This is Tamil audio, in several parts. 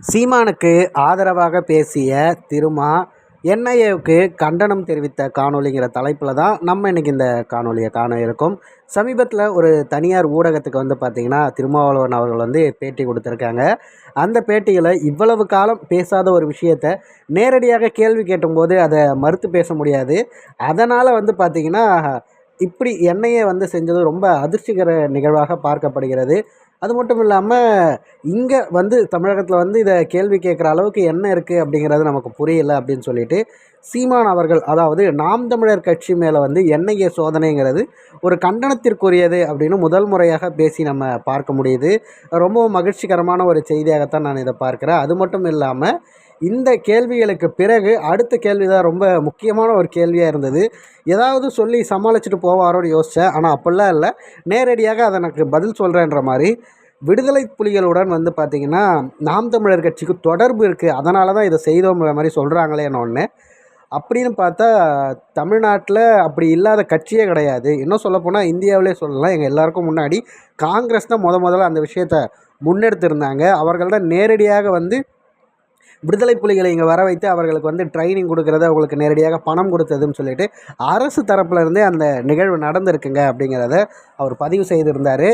சீமானுக்கு ஆதரவாக பேசிய திருமா என்ஐஏவுக்கு கண்டனம் தெரிவித்த காணொளிங்கிற தலைப்பில் தான் நம்ம இன்றைக்கி இந்த காணொலியை காண இருக்கோம். சமீபத்தில் ஒரு தனியார் ஊடகத்துக்கு வந்து பார்த்திங்கன்னா திருமாவளவன் அவர்கள் வந்து பேட்டி கொடுத்துருக்காங்க. அந்த பேட்டியில் இவ்வளவு காலம் பேசாத ஒரு விஷயத்தை நேரடியாக கேள்வி கேட்டும்போது அதை மறுத்து பேச முடியாது. அதனால் வந்து பார்த்திங்கன்னா இப்படி என்ஐஏ வந்து செஞ்சது ரொம்ப அதிர்ச்சிகர நிகழ்வாக பார்க்கப்படுகிறது. அது மட்டும் இல்லாமல் இங்கே வந்து தமிழகத்தில் வந்து இதை கேள்வி கேட்குற அளவுக்கு என்ன இருக்குது அப்படிங்கிறது நமக்கு புரியல அப்படின்னு சொல்லிட்டு சீமான் அவர்கள் அதாவது நாம் தமிழர் கட்சி மேலே வந்து என்ஐஏ சோதனைங்கிறது ஒரு கண்டனத்திற்குரியது அப்படின்னு முதல் முறையாக பேசி நம்ம பார்க்க முடியுது. ரொம்பவும் மகிழ்ச்சிகரமான ஒரு செய்தியாகத்தான் நான் இதை பார்க்குறேன். அது மட்டும் இல்லாமல் இந்த கேள்விகளுக்கு பிறகு அடுத்த கேள்வி தான் ரொம்ப முக்கியமான ஒரு கேள்வியாக இருந்தது. ஏதாவது சொல்லி சமாளிச்சுட்டு போவாரோன்னு யோசித்தேன் ஆனால் அப்படிலாம் இல்லை. நேரடியாக அதை எனக்கு பதில் சொல்கிறேன்ற மாதிரி விடுதலை புலிகளுடன் வந்து பார்த்திங்கன்னா நாம் தமிழர் கட்சிக்கு தொடர்பு இருக்குது அதனால தான் இதை செய்தோங்கிற மாதிரி சொல்கிறாங்களேன்னு ஒன்று அப்படின்னு பார்த்தா தமிழ்நாட்டில் அப்படி இல்லாத கட்சியே கிடையாது. இன்னும் சொல்லப்போனால் இந்தியாவிலே சொல்லலாம். எங்கள் எல்லாருக்கும் முன்னாடி காங்கிரஸ் தான் முத முதல்ல அந்த விஷயத்தை முன்னெடுத்திருந்தாங்க. அவர்கள்தான் நேரடியாக வந்து விடுதலை புலிகளை இங்கே வர வைத்து அவர்களுக்கு வந்து ட்ரைனிங் கொடுக்குறது அவங்களுக்கு நேரடியாக பணம் கொடுத்ததுன்னு சொல்லிட்டு அரசு தரப்புலேருந்தே அந்த நிகழ்வு நடந்திருக்குங்க அப்படிங்கிறத அவர் பதிவு செய்திருந்தார்.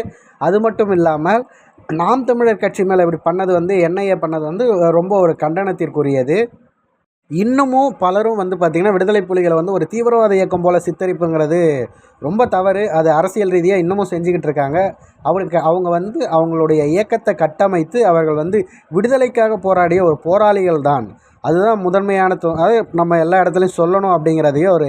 அது மட்டும் இல்லாமல் நாம் தமிழர் கட்சி மேலே இப்படி பண்ணது வந்து என்ஐஏ பண்ணது வந்து ரொம்ப ஒரு கண்டனத்திற்குரியது. இன்னமும் பலரும் வந்து பார்த்திங்கன்னா விடுதலை புலிகளை வந்து ஒரு தீவிரவாத இயக்கம் போல் சித்தரிப்புங்கிறது ரொம்ப தவறு. அது அரசியல் ரீதியாக இன்னமும் செஞ்சுக்கிட்டு இருக்காங்க. அவருக்கு அவங்க வந்து அவங்களுடைய இயக்கத்தை கட்டமைத்து அவர்கள் வந்து விடுதலைக்காக போராடிய ஒரு போராளிகள் தான். அதுதான் முதன்மையான அது நம்ம எல்லா இடத்துலையும் சொல்லணும் அப்படிங்கிறதையே ஒரு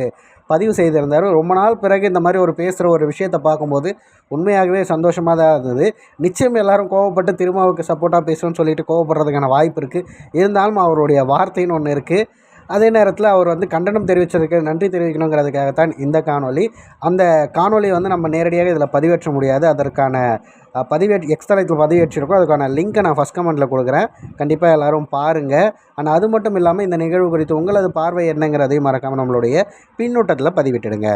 பதிவு செய்திருந்தார். ரொம்ப நாள் பிறகு இந்த மாதிரி ஒரு பேசுகிற ஒரு விஷயத்தை பார்க்கும்போது உண்மையாகவே சந்தோஷமாக தான் இருந்தது. நிச்சயம் எல்லோரும் கோவப்பட்டு திருமாவுக்கு சப்போர்ட்டாக பேசணும்னு சொல்லிட்டு கோவப்படுறதுக்கான வாய்ப்பு இருக்குது இருந்தாலும் அவருடைய வார்த்தைன்னு ஒன்று இருக்குது அதே நேரத்தில் அவர் வந்து கண்டனம் தெரிவித்ததுக்கு நன்றி தெரிவிக்கணுங்கிறதுக்காகத்தான் இந்த காணொலி அந்த காணொலியை வந்து நம்ம நேரடியாக இதில் பதிவேற்ற முடியாது. அதற்கான பதிவே எக்ஸ்தலத்தில் பதிவேற்றிருக்கோம். அதுக்கான லிங்க்கை நான் ஃபஸ்ட் கமெண்ட்டில் கொடுக்குறேன். கண்டிப்பாக எல்லோரும் பாருங்கள் ஆனால் அது மட்டும் இல்லாமல் இந்த நிகழ்வு குறித்து உங்களது பார்வை என்னங்கிறதையும் மறக்காமல் நம்மளுடைய பின்னூட்டத்தில் பதிவிட்டுடுங்க.